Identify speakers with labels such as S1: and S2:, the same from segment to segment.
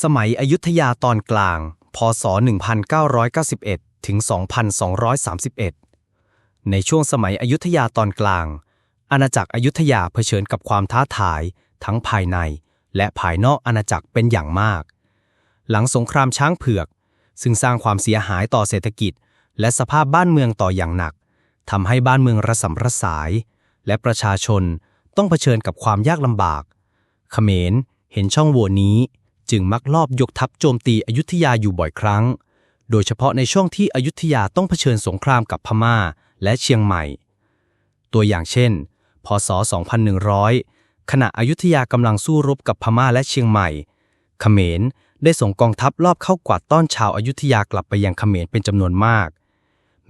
S1: สมัยอยุธยาตอนกลาง พศ 1991 ถึง 2231 ในช่วงสมัยอยุธยาตอนกลาง อาณาจักรอยุธยาเผชิญกับความท้าทาย ทั้งภายใน และภายนอกอาณาจักรเป็นอย่างมาก หลังสงครามช้างเผือก ซึ่งสร้างความเสียหายต่อเศรษฐกิจ และสภาพบ้านเมืองต่ออย่างหนักทำให้บ้านเมืองระสำระสาย และประชาชนต้องเผชิญกับความยากลำบาก เขมรเห็นช่องโหว่นี้ จึงมักลอบยกทัพโจมตีอยุธยาอยู่บ่อยครั้ง โดยเฉพาะในช่วงที่อยุธยาต้องเผชิญสงครามกับพม่าและเชียงใหม่ ตัวอย่างเช่น พศ 2100 ขณะอยุธยากำลังสู้รบกับพม่าและเชียงใหม่ เขมรได้ส่งกองทัพลอบเข้ากวาดต้อนชาวอายุธยากลับไปยังเขมรเป็นจำนวนมาก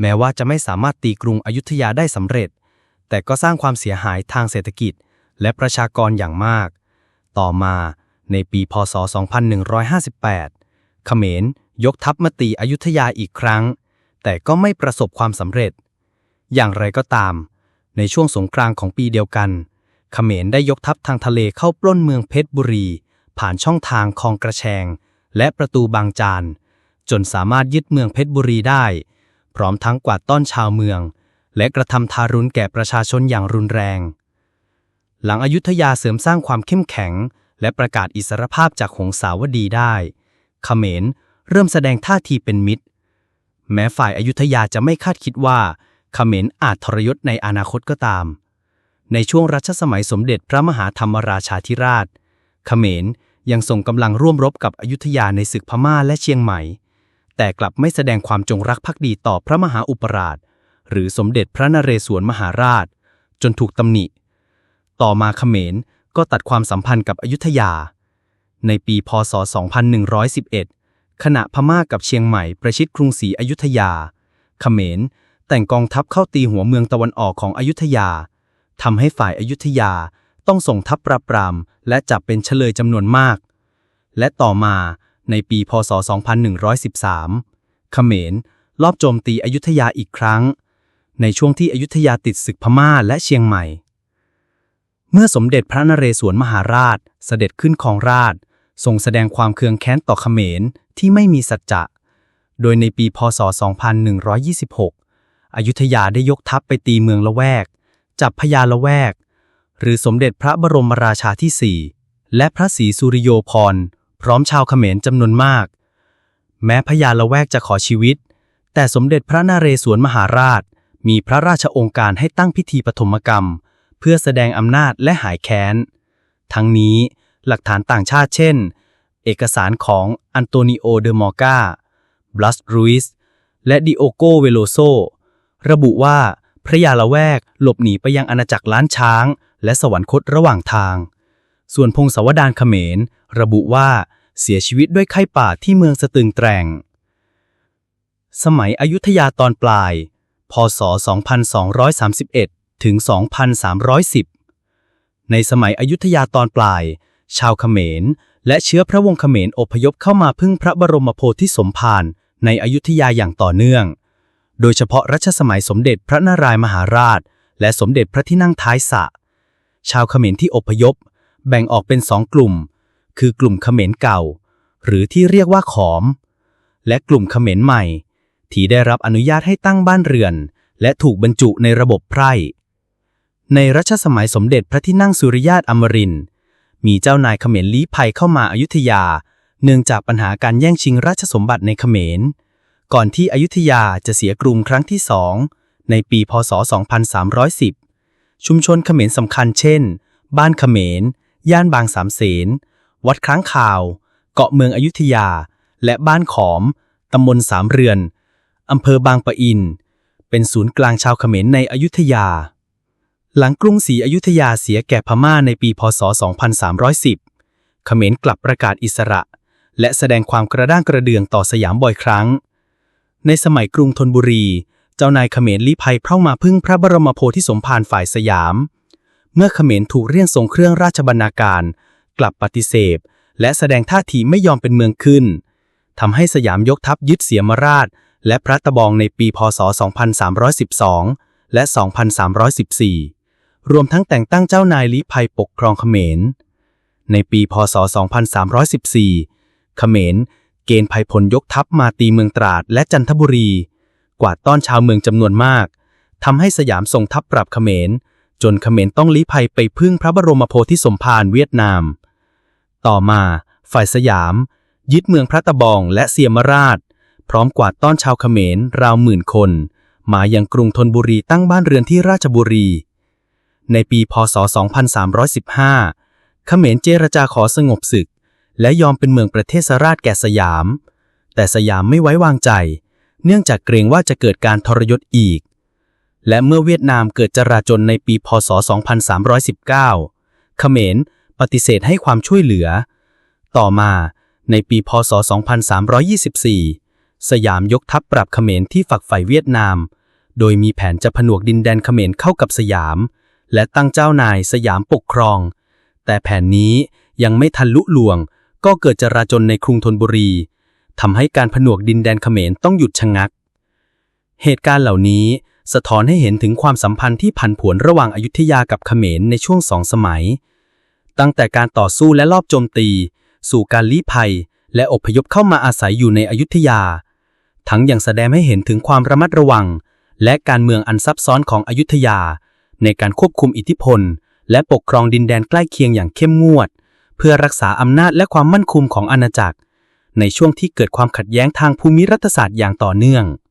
S1: แม้ว่าจะไม่สามารถตีกรุงอยุธยาได้สำเร็จ แต่ก็สร้างความเสียหายทางเศรษฐกิจและประชากรอย่างมาก ต่อมา ในปีพศ 2158 เขมรยกทัพมาตีอยุธยาอีกครั้ง แต่ก็ไม่ประสบความสำเร็จ อย่างไรก็ตาม ในช่วงสงกรานของปีเดียวกัน เขมรได้ยกทัพทางทะเลเข้าปล้นเมืองเพชรบุรี ผ่านช่องทางคลองกระแชง และประตูบางจาน จนสามารถยึดเมืองเพชรบุรีได้ พร้อมทั้งกวาดต้อนชาวเมือง และกระทำทารุณแก่ประชาชนอย่างรุนแรง หลังอยุธยาเสริมสร้างความเข้มแข็ง และประกาศอิสรภาพจากหงสาวดีได้ขเขมรเริ่มแสดงท่าทีเป็นมิตร แม้ฝ่ายอายุธยาจะไม่คาดคิดว่าขเขมรอาจทรยศในอนาคตก็ตาม ในช่วงรัชสมัยสมเด็จพระมหาธรรมราชาธิราชขเขมรยังส่งกำลังร่วมรบกับอยุธยาในศึกพม่าและเชียงใหม่ แต่กลับไม่แสดงความจงรักภักดีต่อพระมหาอุปราช หรือสมเด็จพระนเรศวรมหาราช จนถูกตำหนิ ต่อมาเขมร ก็ตัดความสัมพันธ์กับอยุธยา ในปีพศ 2111 ขณะพม่ากับเชียงใหม่ประชิดกรุงศรีอยุธยา เขมรแต่งกองทัพเข้าตีหัวเมืองตะวันออกของอยุธยา ทำให้ฝ่ายอยุธยาต้องส่งทัพปราบปราม และจับเป็นเฉลยจำนวนมาก และต่อมาในปีพศ 2113 เขมรลอบโจมตีอยุธยาอีกครั้ง ในช่วงที่อยุธยาติดศึกพม่าและเชียงใหม่ เมื่อสมเด็จพระนเรศวรมหาราช เสด็จขึ้นครองราชทรงแสดงความเคืองแค้นต่อเขมรที่ไม่มีสัจจะ โดยในปีพศ 2126 อยุธยาได้ยกทัพไปตีเมืองละแวก จับพญาละแวก หรือสมเด็จพระบรมราชาที่4และพระศรีสุริโยพร พร้อมชาวเขมรจำนวนมาก แม้พญาละแวกจะขอชีวิต แต่สมเด็จพระนเรศวรมหาราช มีพระราชองค์การให้ตั้งพิธีปฐมกรรม เพื่อแสดงอำนาจและหายแค้น ทั้งนี้หลักฐานต่างชาติเช่น เอกสารของอันโตนิโอ เดมอร์กาบลัสรูอิส และดิโอโกเวโลโซ ระบุว่าพระยาละแวกหลบหนีไปยังอาณาจักรล้านช้าง และสวรรคตระหว่างทาง ส่วนพงศาวดารเขมร ระบุว่าเสียชีวิตด้วยไข้ป่าที่เมืองสตึงแตรงสมัยอยุธยาตอนปลาย พศ 2231 ถึง 2310 ในสมัยอยุธยาตอนปลาย ชาวเขมร และเชื้อพระวงศ์เขมรอพยพเข้ามาพึ่งพระบรมโพธิสมภารในอยุธยาอย่างต่อเนื่อง โดยเฉพาะรัชสมัยสมเด็จพระนารายมหาราช และสมเด็จพระที่นั่งท้ายสระชาวเขมรที่อพยพ แบ่งออกเป็นสองกลุ่ม คือกลุ่มเขมรเก่า หรือที่เรียกว่าขอม และกลุ่มเขมรใหม่ ที่ได้รับอนุญาตให้ตั้งบ้านเรือน และถูกบรรจุในระบบไพร่ ในรัชสมัยสมเด็จพระที่นั่งสุริยาตอมรินทร์มีเจ้านายเขมรลี้ภัยเข้ามาอายุทยา เนื่องจากปัญหาการแย่งชิงราชสมบัติในเขมร ก่อนที่อยุธยาจะเสียกรุงครั้งที่สองในปีพศ 2310 ชุมชนเขมรสำคัญเช่น บ้านเขมร ย่านบางสามเสน วัดค้างคาว เกาะเมืองอยุธยา และบ้านขอม ตำบลสามเรือน อำเภอบางปะอิน เป็นศูนย์กลางชาวเขมรในอยุธยา หลังกรุงศรีอยุธยาเสียแก่พม่าในปีพศ 2310 เขมรกลับประกาศอิสระ และแสดงความกระด้างกระเดืองต่อสยามบ่อยครั้ง ในสมัยกรุงธนบุรี เจ้านายเขมรลี้ภัยเข้ามาพึ่งพระบรมโพธิสมภารฝ่ายสยาม เมื่อเขมรถูกเรียกทรงเครื่องราชบรรณาการ กลับปฏิเสธ และแสดงท่าทีไม่ยอมเป็นเมืองขึ้น ทำให้สยามยกทัพยึดเสียมราช และพระตะบองในปีพศ 2312 และ 2314 รวมทั้งแต่งตั้งเจ้านายลี้ภัยปกครองเขมร ในปีพศ 2314 เขมรเกณฑ์ภัยพลยกทัพมาตีเมืองตราดและจันทบุรี กวาดต้อนชาวเมืองจำนวนมาก ทำให้สยามส่งทัพปรับเขมร จนเขมรต้องลี้ภัยไปพึ่งพระบรมโพธิสมภารเวียดนาม ต่อมาฝ่ายสยาม ยึดเมืองพระตะบองและเสียมราช พร้อมกวาดต้อนชาวเขมรราวหมื่นคน มายังกรุงธนบุรีตั้งบ้านเรือนที่ราชบุรี ในปีพศ 2315 เขมรเจรจาขอสงบศึก และยอมเป็นเมืองประเทศสราชแก่สยาม แต่สยามไม่ไว้วางใจ เนื่องจากเกรงว่าจะเกิดการทรยศอีก และเมื่อเวียดนามเกิดจราจนในปีพศ 2319 เขมรปฏิเสธให้ความช่วยเหลือ ต่อมาในปีพศ 2324 สยามยกทัพปรับเขมรที่ฝักใฝ่เวียดนาม โดยมีแผนจะผนวกดินแดนเขมรเข้ากับสยาม และตั้งเจ้านายสยามปกครอง แต่แผนนี้ยังไม่ทันลุล่วง ก็เกิดจราจนในกรุงธนบุรีทำให้การผนวกดินแดนเขมรต้องหยุดชะงัก เหตุการณ์เหล่านี้สะท้อนให้เห็นถึงความสัมพันธ์ที่ผันผวนระหว่างอยุธยากับเขมรในช่วงสองสมัย ตั้งแต่การต่อสู้และลอบโจมตี สู่การลี้ภัย และอพยพเข้ามาอาศัยอยู่ในอยุธยา ทั้งยังแสดงให้เห็นถึงความระมัดระวัง และการเมืองอันซับซ้อนของอยุธยา ในการควบคุมอิทธิพล และปกครองดินแดนใกล้เคียงอย่างเข้มงวด เพื่อรักษาอำนาจและความมั่นคงของอาณาจักร ในช่วงที่เกิดความขัดแย้งทางภูมิรัฐศาสตร์อย่างต่อเนื่อง